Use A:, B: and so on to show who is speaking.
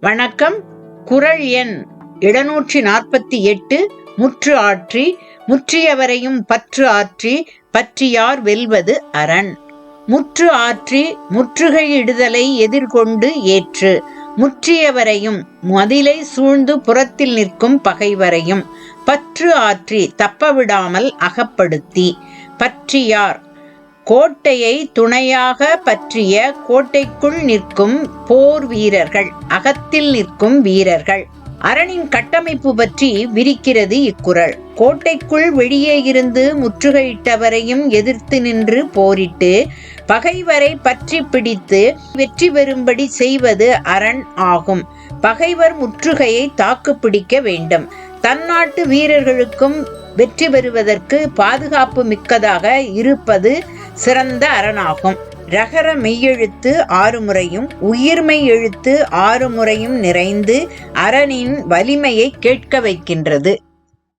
A: வணக்கம். குரல் எண் எழுநூற்றி நாற்பத்தி எட்டு. முற்று ஆற்றி முற்றியவரையும் பற்று ஆற்றி பற்றியார் வெல்வது அரண். முற்று ஆற்றி முற்றுகையிடுதலை எதிர்கொண்டு ஏற்று. முற்றியவரையும் மதிலை சூழ்ந்து புறத்தில் நிற்கும் பகைவரையும் பற்று ஆற்றி தப்பவிடாமல் அகப்படுத்தி. பற்றியார் கோட்டையை துணையாக பற்றிய கோட்டைக்குள் நிற்கும் போர் வீரர்கள் அகத்தில் நிற்கும் வீரர்கள். அரணின் கட்டமைப்பு பற்றி விரிக்கிறது இக்குறள். கோட்டைக்குள் வெளியே இருந்து முற்றுகையிட்டவரையும் எதிர்த்து நின்று போரிட்டு பகைவரை பற்றி பிடித்து வெற்றி பெறும்படி செய்வது அரண் ஆகும். பகைவர் முற்றுகையை தாக்கு பிடிக்க வேண்டும். தன்னாட்டு வீரர்களுக்கும் வெற்றி பெறுவதற்கு பாதுகாப்பு மிக்கதாக இருப்பது சிறந்த அரணாகும். ரகர மெய்யெழுத்து ஆறு முறையும் உயிர்மை எழுத்து ஆறு முறையும் நிறைந்து அரணின் வலிமையை கேட்க வைக்கின்றது.